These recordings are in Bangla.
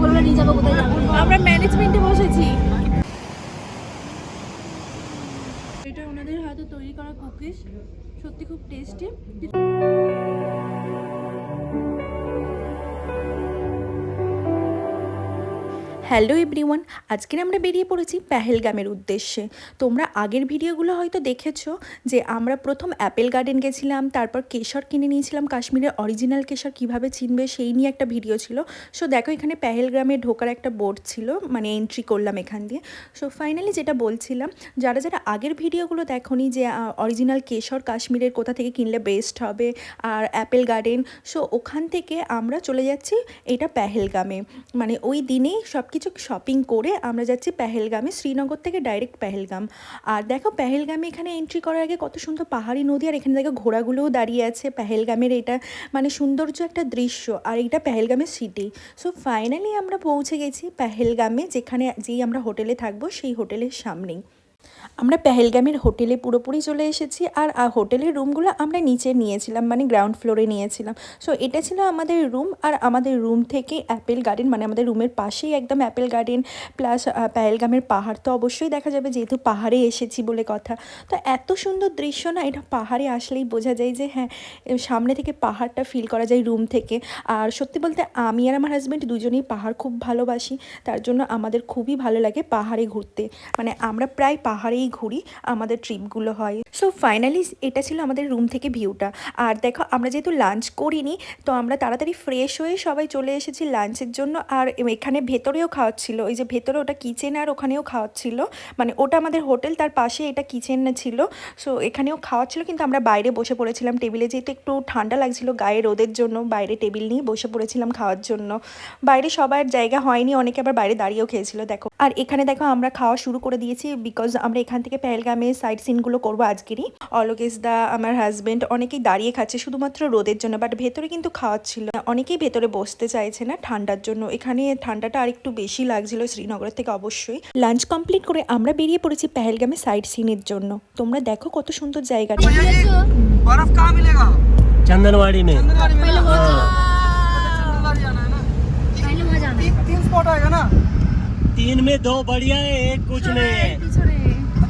বলল নিয়ে যাব বসেছি। এটা ওনাদের হাতে তৈরি করা কুকিজ। সত্যি খুব টেস্টি হ্যালো এভরিওয়ান আজকের আমরা বেরিয়ে পড়েছি পেহেলগামের উদ্দেশ্যে। তোমরা আগের ভিডিওগুলো হয়তো দেখেছ যে আমরা প্রথম অ্যাপেল গার্ডেন গেছিলাম, তারপর কেশর কিনে নিয়েছিলাম, কাশ্মীরের অরিজিনাল কেশর কীভাবে চিনবে সেই নিয়ে একটা ভিডিও ছিল। সো দেখো এখানে পেহেলগ্রামে ঢোকার একটা বোর্ড ছিল মানে এন্ট্রি করলাম এখান দিয়ে। সো ফাইনালি যেটা বলছিলাম, যারা যারা আগের ভিডিওগুলো দেখোনি যে অরিজিনাল কেশর কাশ্মীরের কোথা থেকে কিনলে বেস্ট হবে আর অ্যাপেল গার্ডেন সো ওখান থেকে আমরা চলে যাচ্ছি এটা পেহেলগামে। মানে ওই দিনেই সব কিছু শপিং করে আমরা যাচ্ছি পেহেলগামে, শ্রীনগর থেকে ডাইরেক্ট পেহেলগাম। আর দেখো, পেহেলগামে এখানে এন্ট্রি করার আগে কত সুন্দর পাহাড়ি নদী, আর এখানে দেখো ঘোড়াগুলোও দাঁড়িয়ে আছে। পেহেলগামের এটা মানে সৌন্দর্য একটা দৃশ্য, আর এটা পেহেলগামের সিটি সো ফাইনালি আমরা পৌঁছে গেছি পেহেলগামে, যেখানে যেই আমরা হোটেলে থাকব, সেই হোটেলের সামনেই। আমরা পেহেলগামের হোটেলে পুরোপুরি চলে এসেছি আর হোটেলের রুমগুলো আমরা নিচে নিয়েছিলাম মানে গ্রাউন্ড ফ্লোরে নিয়েছিলাম। সো এটা ছিল আমাদের রুম আর আমাদের রুম থেকে অ্যাপেল গার্ডেন মানে আমাদের রুমের পাশেই একদম অ্যাপেল গার্ডেন প্লাস পেহেলগামের পাহাড় তো অবশ্যই দেখা যাবে যেহেতু পাহাড়ে এসেছি বলে কথা। তো এত সুন্দর দৃশ্য না, এটা পাহাড়ে আসলেই বোঝা যায় যে হ্যাঁ সামনে থেকে পাহাড়টা ফিল করা যায় রুম থেকে। আর সত্যি বলতে আমি আর আমার হাজব্যান্ড দুজনেই পাহাড় খুব ভালোবাসি, তার জন্য আমাদের খুবই ভালো লাগে পাহাড়ে ঘুরতে। মানে আমরা প্রায় পাহাড়েই ঘুরি, আমাদের ট্রিপগুলো হয়। সো ফাইনালি এটা ছিল আমাদের রুম থেকে ভিউটা আর দেখো, আমরা যেহেতু লাঞ্চ করিনি, তো আমরা তাড়াতাড়ি ফ্রেশ হয়ে সবাই চলে এসেছি লাঞ্চের জন্য। আর এখানে ভেতরেও খাওয়াচ্ছিল ওই যে ভেতরে ওটা কিচেন আর ওখানেও খাওয়াচ্ছিল মানে ওটা আমাদের হোটেল তার পাশে এটা কিচেন ছিল। সো এখানেও খাওয়াচ্ছিল কিন্তু আমরা বাইরে বসে পড়েছিলাম টেবিলে যেহেতু একটু ঠান্ডা লাগছিল গায়ে রোদের জন্য, বাইরে টেবিল নিয়ে বসে পড়েছিলাম খাওয়ার জন্য। বাইরে সবার জায়গা হয়নি, অনেকে আবার বাইরে দাঁড়িয়েও খেয়েছিল, দেখো। আর এখানে দেখো, আমরা খাওয়া শুরু করে দিয়েছি বিকজ আমরা এখান থেকে পেহেলগামে সাইড সিনগুলো করবো আজকেরই অলকেশ দা আমার হাজবেন্ড অনেকেই দাঁড়িয়ে খাচ্ছে শুধুমাত্র রোদের জন্য বাট ভেতরে কিন্তু খাওয়াচ্ছিল অনেকেই ভেতরে বসতে চাইছে না ঠান্ডার জন্য এখানে ঠান্ডাটা আর একটু বেশি লাগছিল শ্রীনগরের থেকে অবশ্যই লাঞ্চ কমপ্লিট করে আমরা বেরিয়ে পড়েছি পেহেলগামে সাইড সিনের জন্য তোমরা দেখো কত সুন্দর জায়গাটা बर्फ कहाँ मिलेगा चंदनवाड़ी में पहले वहाँ हाँ, चंदनवाड़ी जाना है ना पहले वहाँ जाना है तीन तीन स्पॉट आएगा ना तीन में दो बढ़िया है एक कुछ नहीं है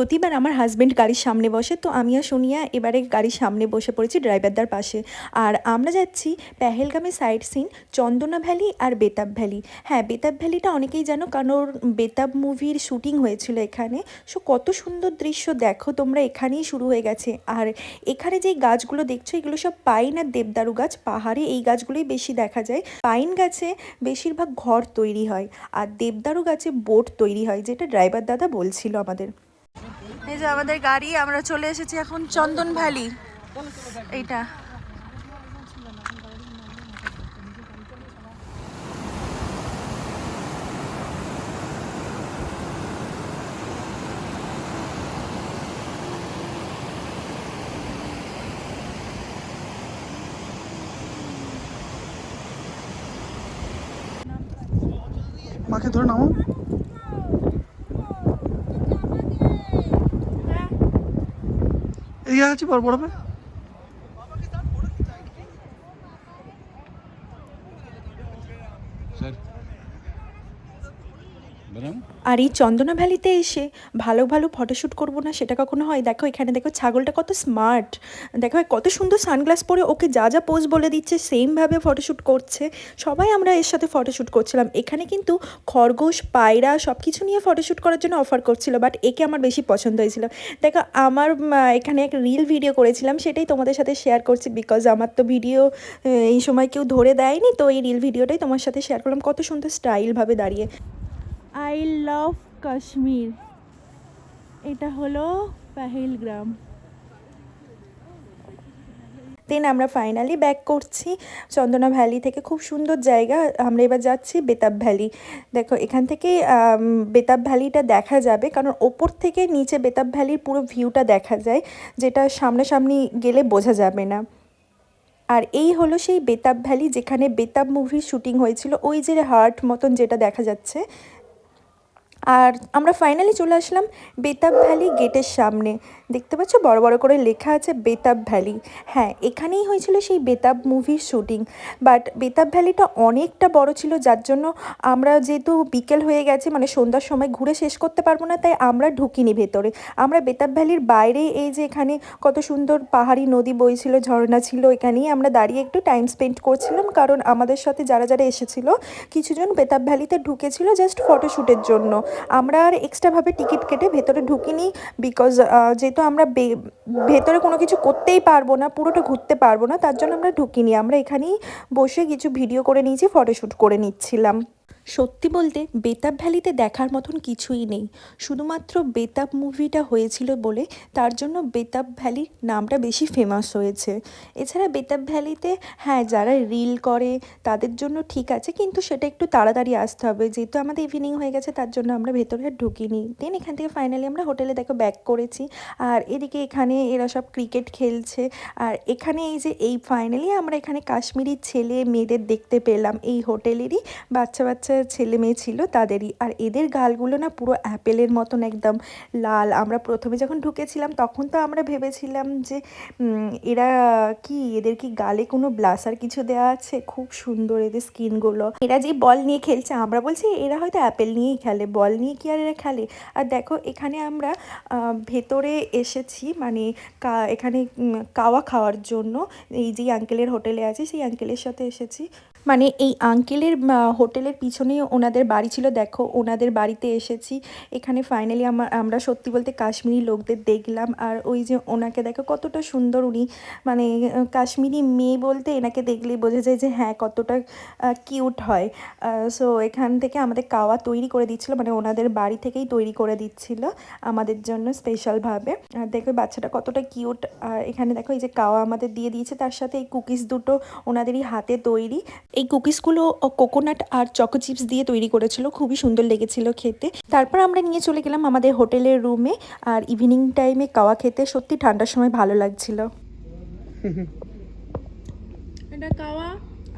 প্রতিবার আমার হাজব্যান্ড গাড়ির সামনে বসে, তো আমি আর সোনিয়া এবারে গাড়ির সামনে বসে পড়েছি ড্রাইভারদার পাশে। আর আমরা যাচ্ছি পেহেলগামে সাইড সিন চন্দনা ভ্যালি আর বেতাব ভ্যালি হ্যাঁ বেতাব ভ্যালিটা অনেকেই জানো, কারণ বেতাব মুভির শুটিং হয়েছিল এখানে। সো কত সুন্দর দৃশ্য দেখো তোমরা, এখানেই শুরু হয়ে গেছে। আর এখানে যেই গাছগুলো দেখছ, এগুলো সব পাইন আর দেবদারু গাছ। পাহাড়ে এই গাছগুলোই বেশি দেখা যায়। পাইন গাছে বেশিরভাগ ঘর তৈরি হয়, আর দেবদারু গাছে বোট তৈরি হয়, যেটা ড্রাইভার দাদা বলছিল আমাদের। এই যে আমাদের গাড়ি আমরা চলে এসেছি এখন চন্দন ভ্যালি। এইটা। মাকে ধরে নামো এদিকে আছি বড় বড় আর এই চন্দনা ভ্যালিতে এসে ভালো ভালো ফটোশ্যুট করব না সেটা কখনো হয়? দেখো এখানে দেখো ছাগলটা কত স্মার্ট দেখো কত সুন্দর সানগ্লাস পরে ওকে যা যা পোজ বলে দিচ্ছে সেমভাবে ফটোশ্যুট করছে। সবাই আমরা এর সাথে ফটোশ্যুট করছিলাম। এখানে কিন্তু খরগোশ, পায়রা সব কিছু নিয়ে ফটোশ্যুট করার জন্য অফার করছিল বাট একে আমার বেশি পছন্দ হয়েছিল। দেখো আমার এখানে এক রিল ভিডিও করেছিলাম, সেটাই তোমাদের সাথে শেয়ার করছি বিকজ আমার তো ভিডিও এই সময় কেউ ধরে দেয়নি, তো এই রিল ভিডিওটাই তোমার সাথে শেয়ার করলাম। কত সুন্দর স্টাইলভাবে দাঁড়িয়ে। আই লাভ কাশ্মীর এটা হলো পেহেলগ্রাম। দেন আমরা ফাইনালি ব্যাক করছি চন্দনা ভ্যালি থেকে। খুব সুন্দর জায়গা। আমরা এবার যাচ্ছি বেতাব ভ্যালি দেখো, এখান থেকে বেতাব ভ্যালিটা দেখা যাবে। কারণ ওপর থেকে নিচে বেতাব ভ্যালির পুরো ভিউটা দেখা যায়, যেটা সামনাসামনি গেলে বোঝা যাবে না। আর এই হলো সেই বেতাব ভ্যালি যেখানে বেতাব মুভির শুটিং হয়েছিল। ওই যে হার্ট মতন যেটা দেখা যাচ্ছে আর আমরা ফাইনালি চলে আসলাম বেতাব ভ্যালি গেটের সামনে। দেখতে পাচ্ছ? বড় বড় করে লেখা আছে বেতাব ভ্যালি। হ্যাঁ এখানেই হয়েছিল সেই বেতাব মুভির শুটিং বাট বেতাব ভ্যালিটা অনেকটা বড় ছিল, যার জন্য আমরা যেহেতু বিকেল হয়ে গেছে মানে সন্ধ্যার সময় ঘুরে শেষ করতে পারব না, তাই আমরা ঢুকিনি ভেতরে। আমরা বেতাব ভ্যালির বাইরে এই যে এখানে কত সুন্দর পাহাড়ি নদী বইছিল, ঝর্ণা ছিল, এখানেই আমরা দাঁড়িয়ে একটু টাইম স্পেন্ড করছিলাম। কারণ আমাদের সাথে যারা যারা এসেছিল, কিছুজন বেতাব ভ্যালিতে ঢুকেছিল জাস্ট ফটোশ্যুটের জন্য। আমরা আর এক্সট্রাভাবে টিকিট কেটে ভেতরে ঢুকিনি বিকজ যেহেতু আমরা বে- ভেতরে কোনো কিছু করতেই পারব না, পুরোটা ঘুরতে পারব না, তার জন্য আমরা ঢুকিনি। আমরা এখানেই বসে কিছু ভিডিও করে নিয়েছি ফটোশ্যুট করে নিচ্ছিলাম। সত্যি বলতে বেতাব ভ্যালিতে দেখার মতন কিছুই নেই। শুধুমাত্র বেতাব মুভিটা হয়েছিল বলে তার জন্য বেতাব ভ্যালির নামটা বেশি ফেমাস হয়েছে। এছাড়া বেতাব ভ্যালিতে হ্যাঁ যারা রিল করে তাদের জন্য ঠিক আছে, কিন্তু সেটা একটু তাড়াতাড়ি আসতে হবে। যেহেতু আমাদের ইভিনিং হয়ে গেছে, তার জন্য আমরা ভেতরে ঢুকিনি। দেন এখান থেকে ফাইনালি আমরা হোটেলে দেখো ব্যাক করেছি। আর এদিকে এখানে এরা সব ক্রিকেট খেলছে। আর এখানে এই যে এই ফাইনালি আমরা এখানে কাশ্মীরি ছেলে মেয়েদের দেখতে পেলাম। এই হোটেলেরই বাচ্চা বাচ্চা ছেলে মেয়ে ছিল তাদেরই। আর এদের গালগুলো না পুরো অ্যাপেলের মতন একদম লাল। আমরা প্রথমে যখন ঢুকেছিলাম তখন তো আমরা ভেবেছিলাম যে এরা কি? এদের কি গালে কোনো ব্লাসার কিছু দেওয়া আছে? খুব সুন্দর এদের স্কিনগুলো। এরা যে বল নিয়ে খেলছে, আমরা বলছি এরা হয়তো অ্যাপেল নিয়েই খেলে। বল নিয়ে কি আর এরা খেলে? আর দেখো, এখানে আমরা ভেতরে এসেছি মানে এখানে কাওয়া খাওয়ার জন্য। এই যে আঙ্কেলের হোটেলে আছে, সেই আঙ্কেলের সাথে এসেছি। মানে এই আঙ্কেলের হোটেলের পিছনেই ওনাদের বাড়ি ছিল। দেখো, ওনাদের বাড়িতে এসেছি। এখানে ফাইনালি আমার আমরা সত্যি বলতে কাশ্মীরি লোকদের দেখলাম। আর ওই যে ওনাকে দেখো, কতটা সুন্দর উনি। মানে কাশ্মীরি মেয়ে বলতে এনাকে দেখলেই বোঝা যায় যে হ্যাঁ কতটা কিউট হয়। সো এখান থেকে আমাদের কাওয়া তৈরি করে দিচ্ছিল। মানে ওনাদের বাড়ি থেকেই তৈরি করে দিচ্ছিল আমাদের জন্য স্পেশালভাবে আর দেখো, বাচ্চাটা কতটা কিউট আর এখানে দেখো, এই যে কাওয়া আমাদের দিয়ে দিয়েছে। তার সাথে এই কুকিজ দুটো ওনাদেরই হাতে তৈরি। এই কুকিজগুলো কোকোনাট আর চকো চিপস দিয়ে তৈরি করেছিল, খুবই সুন্দর লেগেছিল খেতে। তারপর আমরা নিয়ে চলে গেলাম আমাদের হোটেলের রুমে, আর ইভিনিং টাইমে কাওয়া খেতে সত্যি ঠান্ডার সময় ভালো লাগছিল। এটা কাওয়া,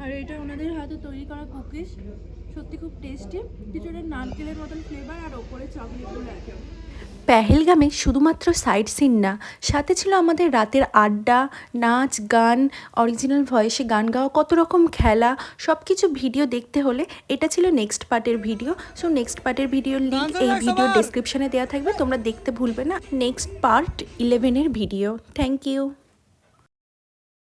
আর এটা ওনাদের হাতে তৈরি করা কুকিজ। সত্যি খুব টেস্টি কিছুটা নারকেলের মতন ফ্লেভার আর ওপরে চকলেটগুলো আছে পেহেলগামে শুধুমাত্র সাইট সিন না সাথে ছিল আমাদের রাতের আড্ডা নাচ গান অরিজিনাল ভয়েসে গান গাওয়া কত রকম খেলা সব কিছু ভিডিও দেখতে হলে এটা ছিল নেক্সট পার্টের ভিডিও সো নেক্সট পার্টের ভিডিওর লিঙ্ক এই ভিডিও ডিসক্রিপশানে দেওয়া থাকবে তোমরা দেখতে ভুলবে না। নেক্সট পার্ট ইলেভেনের ভিডিও থ্যাংক ইউ